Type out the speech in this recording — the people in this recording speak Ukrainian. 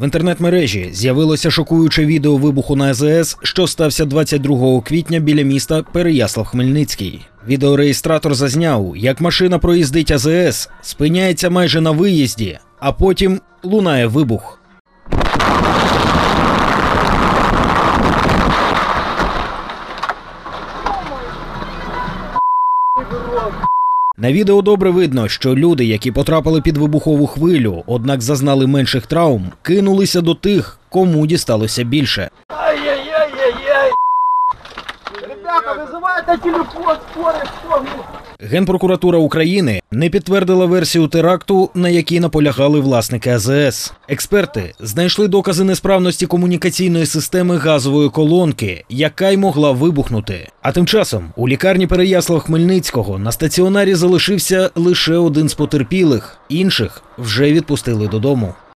В інтернет-мережі з'явилося шокуюче відео вибуху на АЗС, що стався 22 квітня біля міста Переяслав-Хмельницький. Відеореєстратор зазняв, як машина проїздить АЗС, спиняється майже на виїзді, а потім лунає вибух. На відео добре видно, що люди, які потрапили під вибухову хвилю, однак зазнали менших травм, кинулися до тих, кому дісталося більше. Ай-яй-яй-яй-яй! Ребята, вызывайте телефон, скорый, что мне? Генпрокуратура України не підтвердила версію теракту, на якій наполягали власники АЗС. Експерти знайшли докази несправності комунікаційної системи газової колонки, яка й могла вибухнути. А тим часом у лікарні Переяслав Хмельницького на стаціонарі залишився лише один з потерпілих, інших вже відпустили додому.